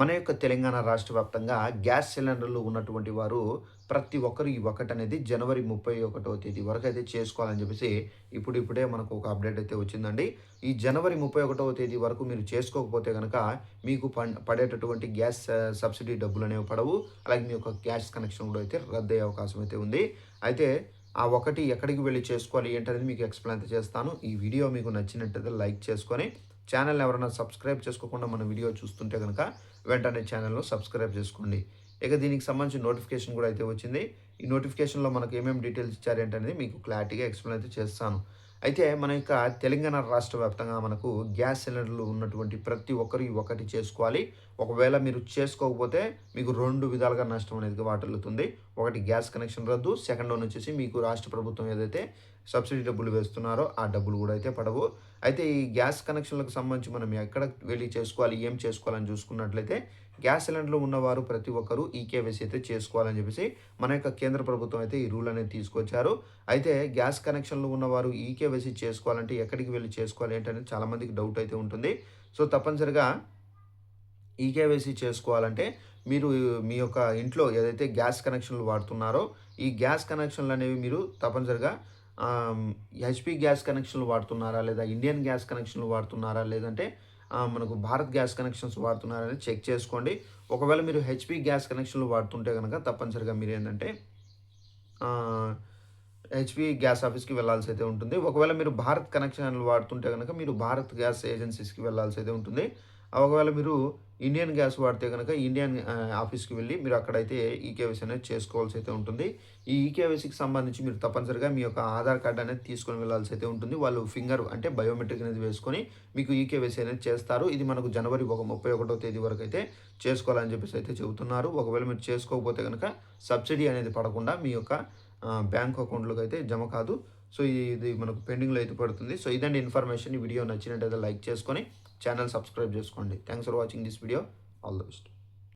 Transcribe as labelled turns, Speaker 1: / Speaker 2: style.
Speaker 1: మన యొక్క తెలంగాణ రాష్ట్ర వ్యాప్తంగా గ్యాస్ సిలిండర్లు ఉన్నటువంటి వారు ప్రతి ఒక్కరు ఈ ఒకటి అనేది జనవరి ముప్పై ఒకటో తేదీ వరకు అయితే చేసుకోవాలని చెప్పేసి ఇప్పుడు ఇప్పుడే మనకు ఒక అప్డేట్ అయితే వచ్చిందండి. ఈ జనవరి ముప్పై ఒకటవ తేదీ వరకు మీరు చేసుకోకపోతే కనుక మీకు పడేటటువంటి గ్యాస్ సబ్సిడీ డబ్బులు అనేవి పడవు. అలాగే మీ యొక్క గ్యాస్ కనెక్షన్ కూడా అయితే రద్దు అయ్యే అవకాశం అయితే ఉంది. అయితే ఆ ఒకటి ఎక్కడికి వెళ్ళి చేసుకోవాలి ఏంటనేది మీకు ఎక్స్ప్లెయిన్ అయితే చేస్తాను. ఈ వీడియో మీకు నచ్చినట్టయితే లైక్ చేసుకొని ఛానల్ ఎవరైనా సబ్స్క్రైబ్ చేసుకోకుండా మన వీడియో చూస్తుంటే కనుక వెంటనే ఛానల్ను సబ్స్క్రైబ్ చేసుకోండి. ఇక దీనికి సంబంధించిన నోటిఫికేషన్ కూడా అయితే వచ్చింది. ఈ నోటిఫికేషన్లో మనకు ఏమేమి డీటెయిల్స్ ఇచ్చారు అనేది మీకు క్లారిటీగా ఎక్స్ప్లెయిన్ అయితే చేస్తాను. అయితే మన యొక్క తెలంగాణ రాష్ట్ర వ్యాప్తంగా మనకు గ్యాస్ సిలిండర్లు ఉన్నటువంటి ప్రతి ఒక్కరు ఒకటి చేసుకోవాలి. ఒకవేళ మీరు చేసుకోకపోతే మీకు రెండు విధాలుగా నష్టం అనేది వాటిల్లుతుంది. ఒకటి గ్యాస్ కనెక్షన్ రద్దు సెకండ్ వన్ వచ్చేసి మీకు రాష్ట్ర ప్రభుత్వం ఏదైతే సబ్సిడీ డబ్బులు వేస్తున్నారో ఆ డబ్బులు కూడా అయితే పడవు. అయితే ఈ గ్యాస్ కనెక్షన్లకు సంబంధించి మనం ఎక్కడ వెళ్ళి చేసుకోవాలి ఏం చేసుకోవాలని చూసుకున్నట్లయితే గ్యాస్ సిలిండర్లు ఉన్నవారు ప్రతి ఒక్కరూ ఈ కేవైసీ అయితే చేసుకోవాలని చెప్పేసి మన యొక్క కేంద్ర ప్రభుత్వం అయితే ఈ రూల్ అనేది తీసుకొచ్చారు. అయితే గ్యాస్ కనెక్షన్లు ఉన్నవారు ఈ కేవైసీ చేసుకోవాలంటే ఎక్కడికి వెళ్ళి చేసుకోవాలి ఏంటనేది చాలామందికి డౌట్ అయితే ఉంటుంది. సో తప్పనిసరిగా ఈ కేవైసీ చేసుకోవాలంటే మీరు మీ యొక్క ఇంట్లో ఏదైతే గ్యాస్ కనెక్షన్లు వాడుతున్నారో ఈ గ్యాస్ కనెక్షన్లు అనేవి మీరు తప్పనిసరిగా హెచ్పి గ్యాస్ కనెక్షన్లు వాడుతున్నారా లేదా ఇండియన్ గ్యాస్ కనెక్షన్లు వాడుతున్నారా లేదంటే మనకు భారత్ గ్యాస్ కనెక్షన్స్ వాడుతున్నారా చెక్ చేసుకోండి. ఒకవేళ మీరు హెచ్పి గ్యాస్ కనెక్షన్లు వాడుతుంటే కనుక తప్పనిసరిగా మీరు ఏంటంటే హెచ్పి గ్యాస్ ఆఫీస్కి వెళ్ళాల్సి అయితే ఉంటుంది. ఒకవేళ మీరు భారత్ కనెక్షన్లు వాడుతుంటే కనుక మీరు భారత్ గ్యాస్ ఏజెన్సీస్కి వెళ్ళాల్సి అయితే ఉంటుంది. ఒకవేళ మీరు ఇండియన్ గ్యాస్ వాడితే కనుక ఇండియన్ ఆఫీస్కి వెళ్ళి మీరు అక్కడైతే ఈకేవైసీ అనేది చేసుకోవాల్సి అయితే ఉంటుంది. ఈ ఈకేవైసీకి సంబంధించి మీరు తప్పనిసరిగా మీ యొక్క ఆధార్ కార్డు అనేది తీసుకొని వెళ్ళాల్సి అయితే ఉంటుంది. వాళ్ళు ఫింగర్ అంటే బయోమెట్రిక్ అనేది వేసుకొని మీకు ఈకేవైసీ అనేది చేస్తారు. ఇది మనకు జనవరి ఒక ముప్పై ఒకటో తేదీ వరకు అయితే చేసుకోవాలని చెప్పేసి అయితే చెబుతున్నారు. ఒకవేళ మీరు చేసుకోకపోతే కనుక సబ్సిడీ అనేది పడకుండా మీ యొక్క బ్యాంక్ అకౌంట్లోకి అయితే జమ కాదు. సో ఇది మనకు పెండింగ్లో అయితే పడుతుంది. సో ఇదండి ఇన్ఫర్మేషన్. ఈ వీడియో నచ్చినట్టయితే లైక్ చేసుకొని ఛానల్ సబ్స్క్రైబ్ చేసుకోండి. Thanks for watching this video. All the best.